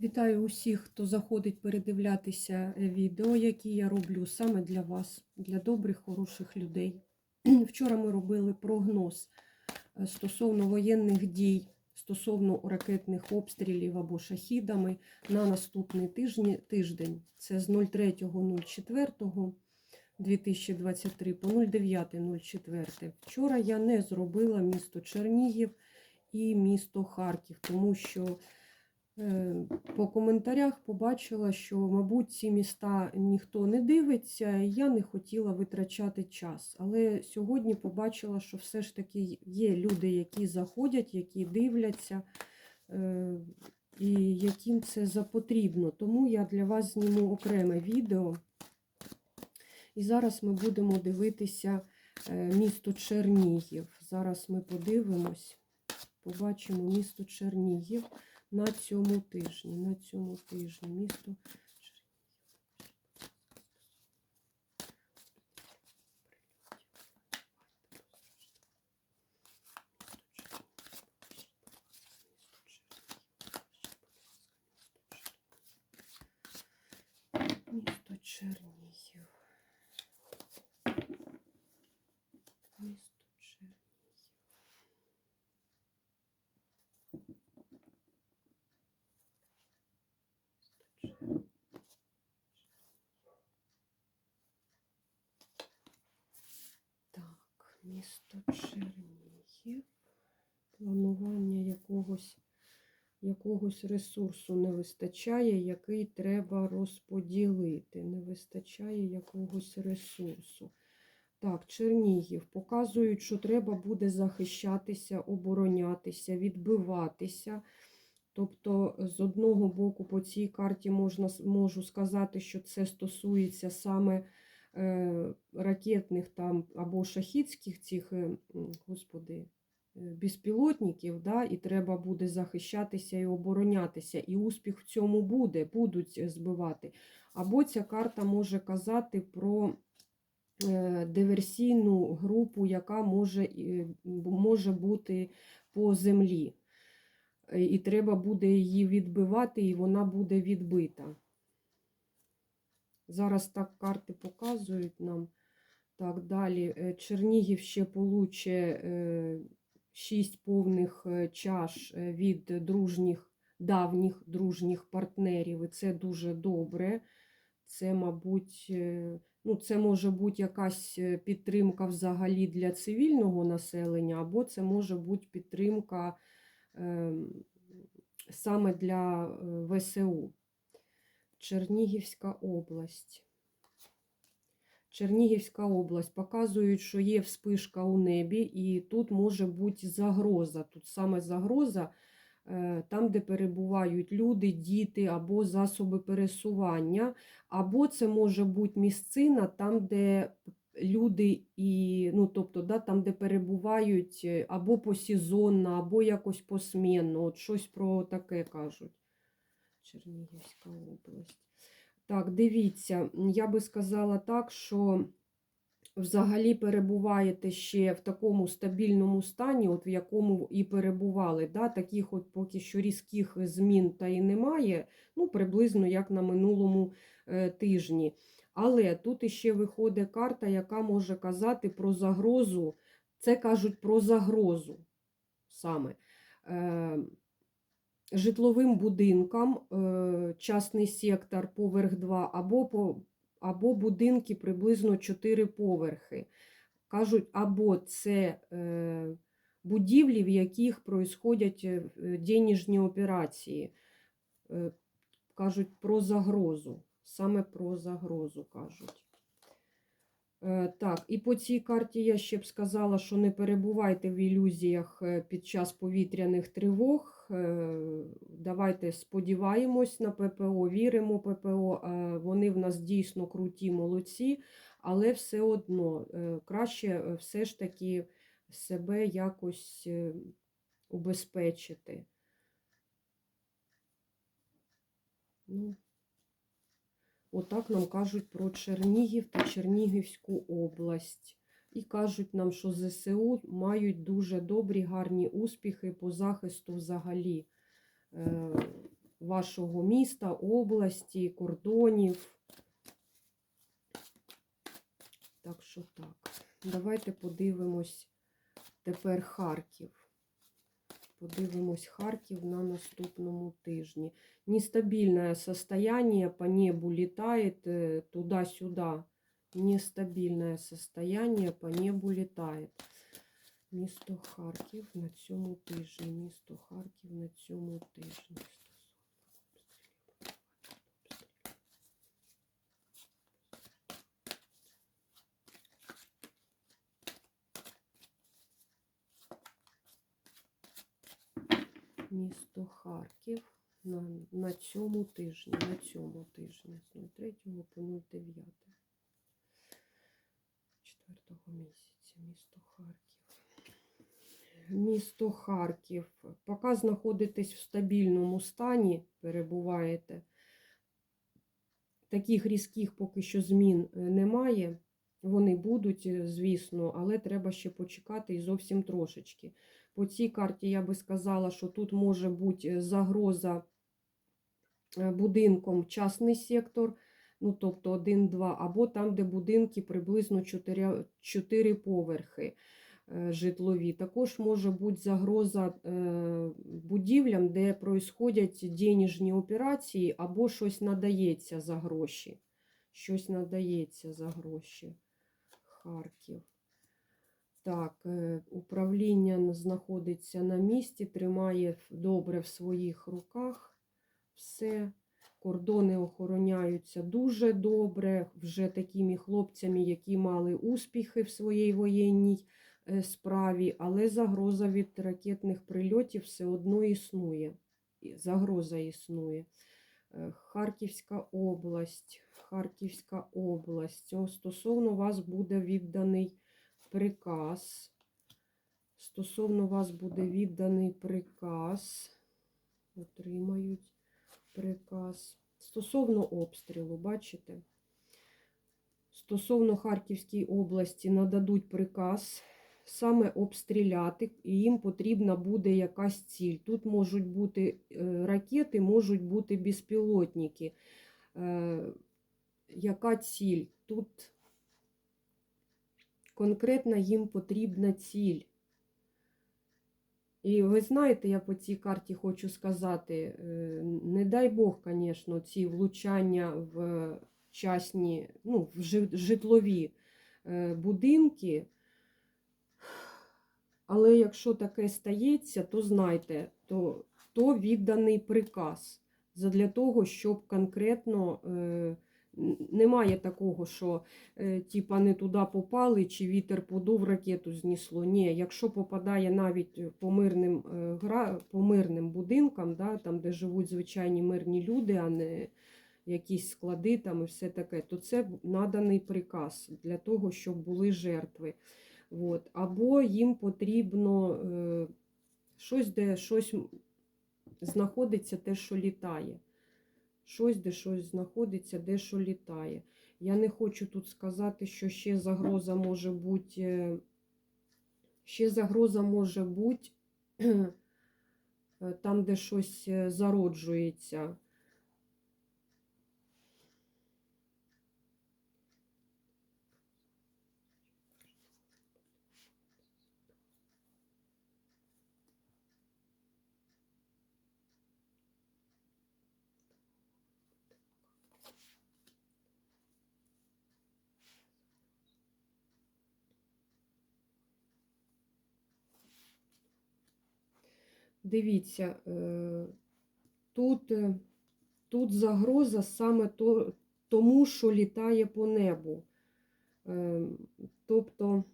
Вітаю усіх, хто заходить передивлятися е, відео, які я роблю саме для вас, для добрих, хороших людей. Вчора ми робили прогноз е, стосовно воєнних дій, стосовно ракетних обстрілів або шахідами на наступний тиждень. Це з 03.04.2023 по 09.04. Вчора я не зробила місто Чернігів і місто Харків, тому що По коментарях побачила, що, мабуть, ці міста ніхто не дивиться, і я не хотіла витрачати час. Але сьогодні побачила, що все ж таки є люди, які заходять, які дивляться, е, і яким це запотрібно. Тому я для вас зніму окреме відео. І зараз ми будемо дивитися е, місто Чернігів. Зараз ми подивимось, побачимо місто Чернігів на цьому тижні. На цьому тижні місто Місто Чернігів. Місто Чернігів. Так, місто Чернігів. Планування якогось, якогось ресурсу не вистачає, який треба розподілити. Не вистачає якогось ресурсу. Так, Чернігів. Показують, що треба буде захищатися, оборонятися, відбиватися. Тобто, з одного боку, по цій карті можна, можу сказати, що це стосується саме ракетних там або шахідських цих, е, господи, е, безпілотників, да, і треба буде захищатися і оборонятися. І успіх в цьому буде, будуть збивати. Або ця карта може казати про е, диверсійну групу, яка може, може бути по землі. І треба буде її відбивати, і вона буде відбита. Зараз так карти показують нам. Так, далі. Е, Чернігів ще получе 6 повних е, чаш від дружніх, давніх дружніх партнерів. І це дуже добре. Це, мабуть, ну, це може бути якась підтримка взагалі для цивільного населення, або це може бути підтримка. Ем, саме для е, ВСУ. Чернігівська область. Чернігівська область показують, що є вспишка у небі, і тут може бути загроза. Тут саме загроза е, там, де перебувають люди, діти або засоби пересування, або це може бути місцина там, де люди і, ну, тобто, да, там, де перебувають е, або посезонно, або якось посмінно. От щось про таке кажуть. Чернігівська область. Так, дивіться, я би сказала так, що взагалі перебуваєте ще в такому стабільному стані, от в якому і перебували. Да? Таких от поки що різких змін та і немає, ну, приблизно як на минулому е, тижні. Але тут іще виходить карта, яка може казати про загрозу. Це кажуть про загрозу саме. Е, житловим будинкам, е, частний сектор, поверх 2, або або будинки приблизно 4 поверхи. Кажуть, або це е, будівлі, в яких происходять денежні операції. Кажуть про загрозу саме про загрозу кажуть. Е, так, і по цій карті я ще б сказала, що не перебувайте в ілюзіях е, під час повітряних тривог. Е, давайте сподіваємось на ППО, віримо ППО, вони в нас дійсно круті, молодці, але все одно краще все ж таки себе якось убезпечити. Ну, Отак нам кажуть про Чернігів та Чернігівську область. І кажуть нам, що ЗСУ мають дуже добрі, гарні успіхи по захисту взагалі е, вашого міста, області, кордонів. Так що так. Давайте подивимось тепер Харків. Подивимось Харків на наступному тижні. Нестабильное состояние по небу летает э, туда-сюда. Нестабильное состояние по небу летает. Місто Харків на цьому тижні. Місто Харків на цьому тижні. Місто Харків на, на цьому тижні. На цьому тижні. З 03 по 09. Четвертого місяця. Місто Харків. Місто Харків. Поки знаходитесь в стабільному стані, перебуваєте. Таких різких поки що змін е, немає. Вони будуть, е, звісно, але треба ще почекати і зовсім трошечки. По цій карті я би сказала, що тут може бути е, загроза е, будинком частний сектор, ну тобто 1-2, або там, де будинки приблизно 4, 4 поверхи е, житлові. Також може бути загроза будівлям, де происходять денежні операції, або щось надається за гроші. Щось надається за гроші. Харків. Так, е, управління знаходиться на місці, тримає добре в своїх руках все. Кордони охороняються дуже добре, вже такими хлопцями, які мали успіхи в своїй воєнній е, справі, але загроза від ракетних прильотів все одно існує. Загроза існує. Е, Харківська область, Харківська область. Стосовно вас буде відданий приказ. Стосовно вас буде відданий приказ. Отримають приказ. Стосовно обстрілу, бачите? Стосовно Харківської області нададуть приказ саме обстріляти, і їм потрібна буде якась ціль. Тут можуть бути е, ракети, можуть бути безпілотники. Е, Яка ціль? Тут конкретно їм потрібна ціль. І ви знаєте, я по цій карті хочу сказати, е, не дай Бог, звісно, ці влучання в частні, ну, в житлові е, будинки. Але якщо таке стається, то знайте, то, то відданий приказ для того, щоб конкретно е, немає такого, що е, типа не туди попали, чи вітер подув, ракету знесло. Ні, якщо попадає навіть по мирним, е, по мирним будинкам, да, там, де живуть звичайні мирні люди, а не якісь склади там і все таке, то це наданий приказ для того, щоб були жертви. От. Або їм потрібно е, щось, де щось знаходиться, те, що літає. Щось, де щось знаходиться, де що літає. Я не хочу тут сказати, що ще загроза може бути. е, Ще загроза може бути е, там, де щось е, зароджується. Дивіться, е, тут, е, тут загроза саме то, тому, що літає по небу. Е, Тобто,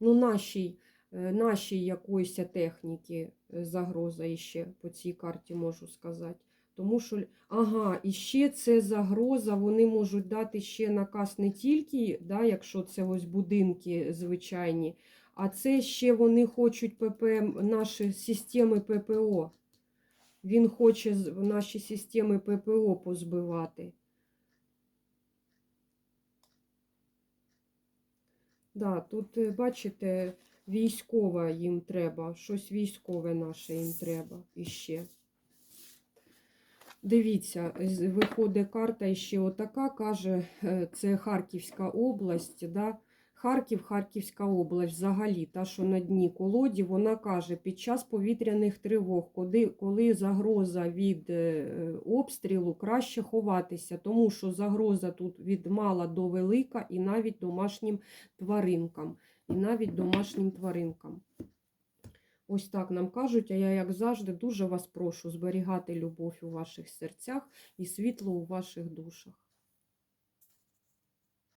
ну, нашій, нашій якоїсь техніки загроза іще по цій карті можу сказати. Тому що, ага, і ще це загроза, вони можуть дати ще наказ не тільки, да, якщо це ось будинки звичайні, а це ще вони хочуть ППМ, наші системи ППО. Він хоче наші системи ППО позбивати. Да, тут, е, бачите, військова їм треба, щось військове наше їм треба іще. Дивіться, виходить карта і ще отака, каже, е, це Харківська область, да? Харків, Харківська область взагалі, та, що на дні колоді, вона каже, під час повітряних тривог, коли, коли загроза від е, обстрілу, краще ховатися, тому що загроза тут від мала до велика і навіть домашнім тваринкам. І навіть домашнім тваринкам. Ось так нам кажуть, а я, як завжди, дуже вас прошу зберігати любов у ваших серцях і світло у ваших душах.